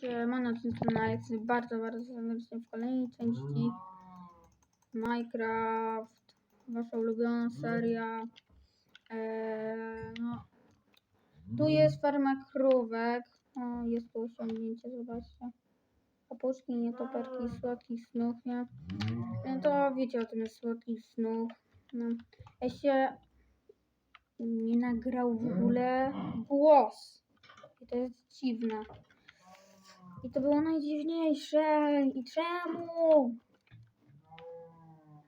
To jest Alex. Bardzo, bardzo serdecznie w kolejnej części Minecraft. Wasza ulubiona seria. Eee, no. Tu jest farma krówek. O, jest tu osiągnięcie, zobaczcie. Kapuszki, nietoperki, słodkich snów, nie? No to wiecie o tym jest słodkich snów. No. Ja się nie nagrał w ogóle głos. I to jest dziwne. I to było najdziwniejsze. I czemu?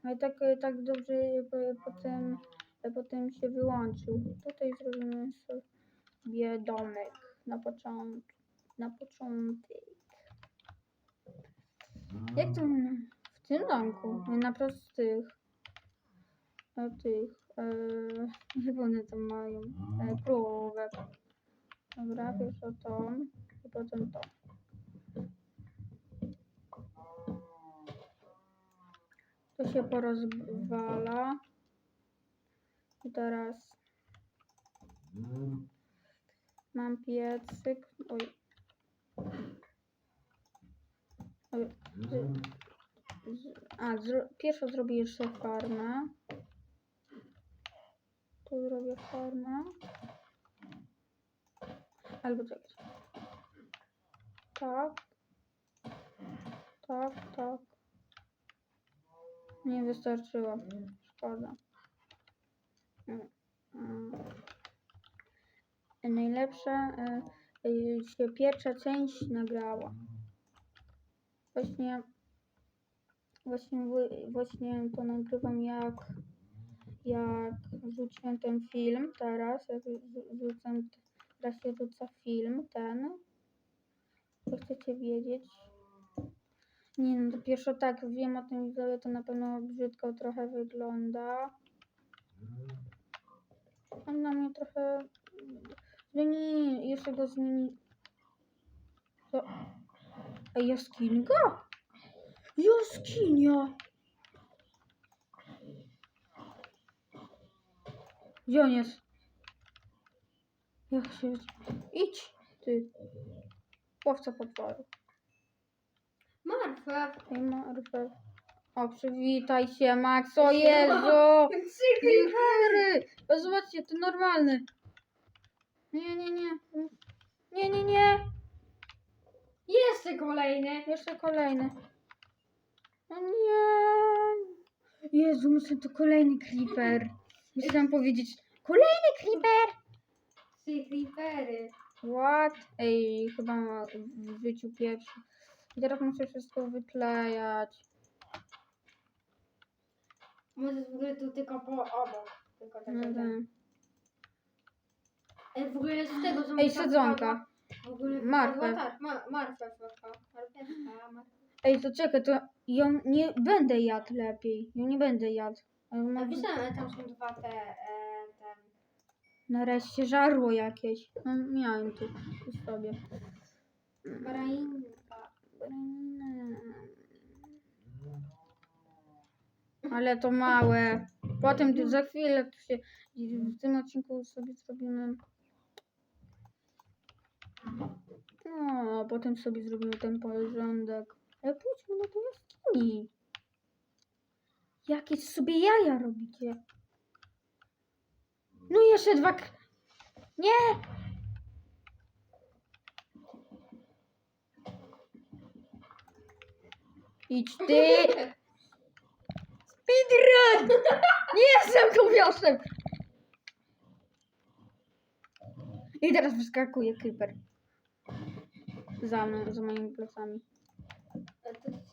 Ale tak, tak dobrze po- potem, potem się wyłączył. Tutaj zrobimy sobie domek na początek. Na początek. Jak to w tym domku? Na prostych. Na tych. Yy, one tam mają. E, krówek. Dobra, pierwsze to. I potem to. To się porozwala. I teraz mam piecyk. Oj. Oj. Z, z, a, zro, pierwsze zrobię jeszcze farmę. Tu zrobię farmę. Albo czekać. Tak. Tak, tak. Nie wystarczyło. Szkoda. Mm, mm. Najlepsza e, e, się pierwsza część nagrała. Właśnie właśnie, właśnie to nagrywam jak jak rzuciłem ten film teraz, jak rzu- rzucam, teraz się rzuca film ten. To chcecie wiedzieć? Nie no, to pierwsze tak, wiem o tym widzowie, to na pewno brzydko trochę wygląda. On na mnie trochę zmieni, jeszcze go zmieni. To... Ej, jaskinka? Jaskinia! Gdzie on jest? Jak się... Idź, ty. Łowca potworu. Marfa. Ej, Marfę. O, przywitaj się, Max, o Jezu! Wichery! O, Zobaczcie, to normalny. Nie, nie, nie. Nie, nie, nie. Jeszcze kolejny. Jeszcze kolejny. O nie. Jezu, myślę, to kolejny creeper. Musiałam powiedzieć, kolejny creeper! Trzy creepery. What? Ej, chyba ma w życiu pierwszy. I teraz muszę wszystko wyklejać. Może w ogóle tu tylko po obok. Tylko tak. No, tak. Ej, w ogóle z tego co Ej, tak sadzonka. W ogóle wypadła Tak. Ej, to czekaj, to ją nie będę jadł lepiej. Ją nie będę jadł. Ale mam... Napisane, tam są dwa te, e, ten. Nareszcie żarło jakieś. No, miałem tu przy sobie. Barainka. Ale to małe. Potem za chwilę tu się w tym odcinku sobie zrobimy. No, potem sobie zrobimy ten porządek. Ale pójdźmy do tej jaskini. Jakieś sobie jaja robicie. No jeszcze dwa. Nie! Idź ty! Speedrun! Nie jestem kowiaszem! I teraz wyskakuje creeper. Za mną, za moimi plecami. To- to jest-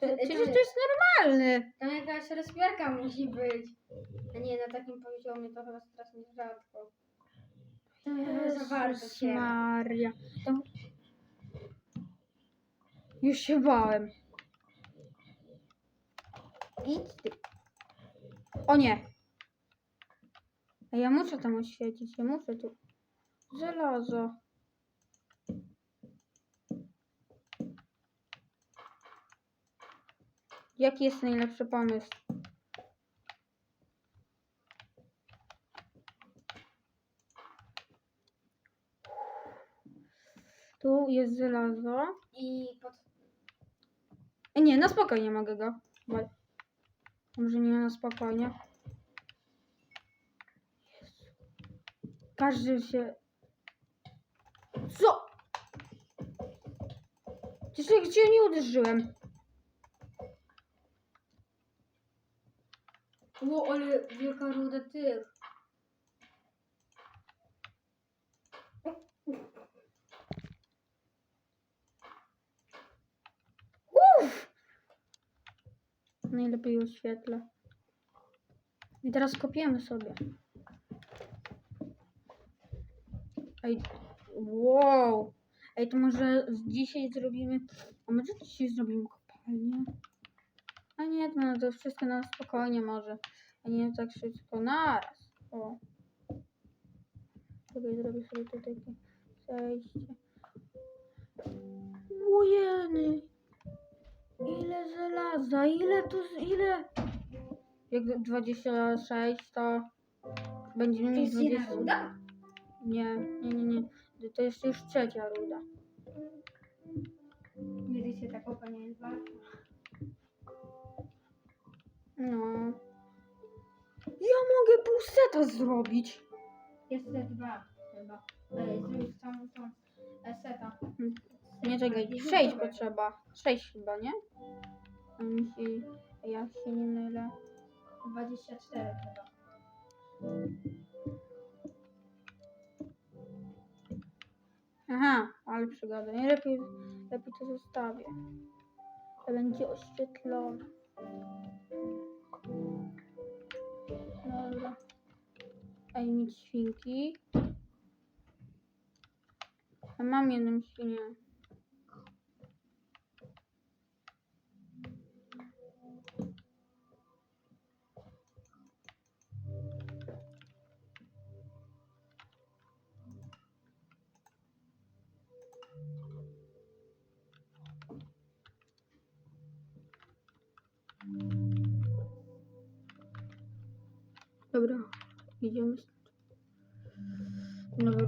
To, to- przecież to jest normalne. Tam jakaś rozpiarka musi być. A nie, na takim poziomie to chyba strasznie rzadko. To bardzo się. Maria. To... Już się bałem. Idź ty. O nie. A ja muszę tam oświecić. Ja muszę tu. Żelazo. Jaki jest najlepszy pomysł? Tu jest żelazo. i pod... E, Nie, na spokojnie mogę go. Wal- Może nie na spokojnie. Jezu. Każdy się... Co? Przecież ja cię nie uderzyłem. Ło, ale wielka ruda tych. Najlepiej oświetlę. I teraz kopiemy sobie. Ej, wow. Ej, to może z dzisiaj zrobimy... A może dzisiaj zrobimy kopalnię? A nie, to, no, to wszystko na spokojnie może. A nie tak wszystko naraz. O. Czekaj, zrobię sobie tutaj takie zejście. Ojeny. Ile żelaza, ile tu, z- ile? Jak 26 to będziemy mieć jest jedna 20. ruda? Nie, nie, nie, nie. To jest już trzecia ruda. Nie wiecie, ta kopa nie jest warta. No. Ja mogę pół seta zrobić. Jest te dwa chyba. Ale zrobić całą tą e, seta. Nie czekaj, sześć potrzeba. Sześć chyba, nie? A mi się, ja się nie mylę. 24 chyba. Aha, ale przygoda. Nie lepiej, lepiej to zostawię. To będzie oświetlone. Dobra. Ej, mieć świnki. A mam jedną świnię. Dobra, idziemy. Dobra.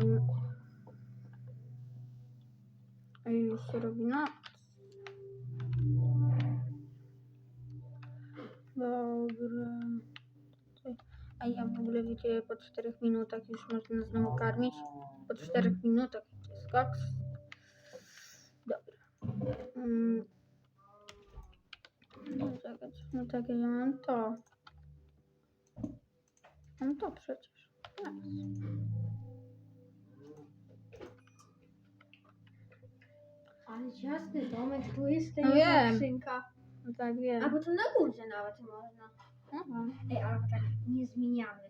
A już się robi noc. Dobra. A ja w ogóle wiecie, po 4 minutach już można znowu karmić. Po 4 minutach jest koks. Dobra. Mm. No czekać, no tak, ja mam to. Mam to przecież. Ale ciasny domek, tu jest No ta wiem. skrzynka. No tak wiem. A bo to na górze nawet można. Aha. Ej, ale tak nie zmieniamy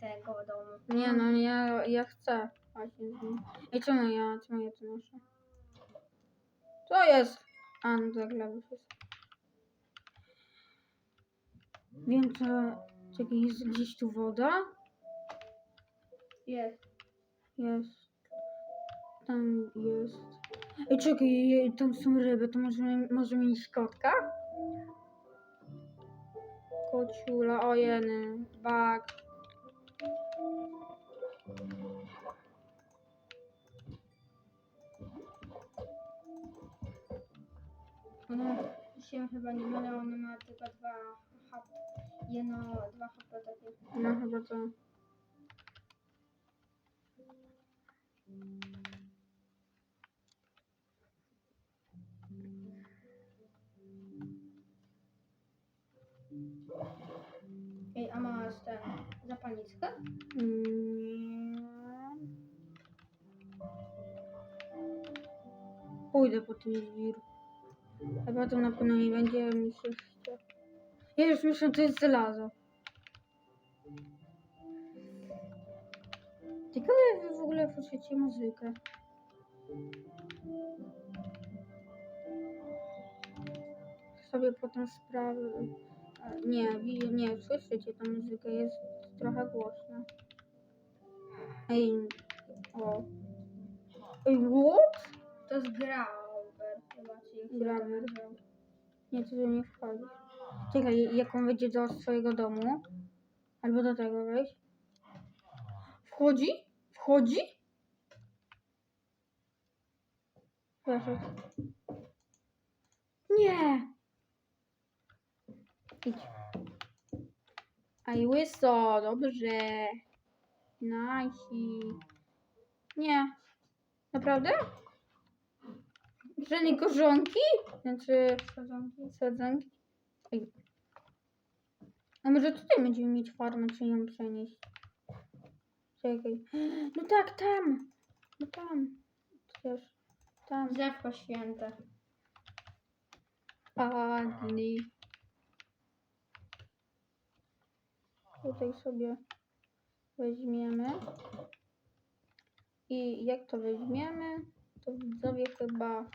tego domu. Nie no, ja, ja chcę. Właśnie z nim. I czemu ja, czemu ja to noszę? Co jest? A, no tak. Wiem, co... Czekaj, jest gdzieś tu woda? Jest. Jest. Tam jest. Ej, czekaj, tam są ryby, to może, może mieć kotka? Kociula, ojeny, bak. Ona się chyba nie mylę, ona ma tylko dwa HP. Jedno, dwa HP takie. No chyba to. Ej, a masz ten zapalniczkę? Pójdę po ten żwir. A potem na pewno nie będzie mi się chciał. Ja już myślę, to jest żelazo. Ciekawe, jak wy w ogóle słyszycie muzykę. Sobie potem sprawę. Nie, nie, słyszycie tę muzykę, jest trochę głośna. Ej, o. Ej, what? To jest Grauber chyba, czy jak się Grauber. Nie, to nie wchodzi. Czekaj, jak on wejdzie do swojego domu, albo do tego wejść. Wchodzi? Wchodzi? Proszę. Nie! Idź. Aj, łyso, dobrze. Nasi. Nie. Naprawdę? Żadnej korzonki? Znaczy, Sadzonki. sadzonki? Ej. A może tutaj będziemy mieć farmę, czy ją przenieść? Czekaj. No tak, tam. No tam. Przecież. Tam. Drzewko święte. Ładny. Tutaj sobie weźmiemy. I jak to weźmiemy, to widzowie chyba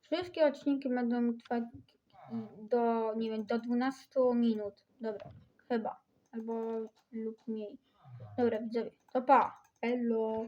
wszystkie odcinki będą trwać do, nie wiem, do 12 minut. Dobra, chyba. Albo lub mniej. Dobra, widzowie, to pa. Hello.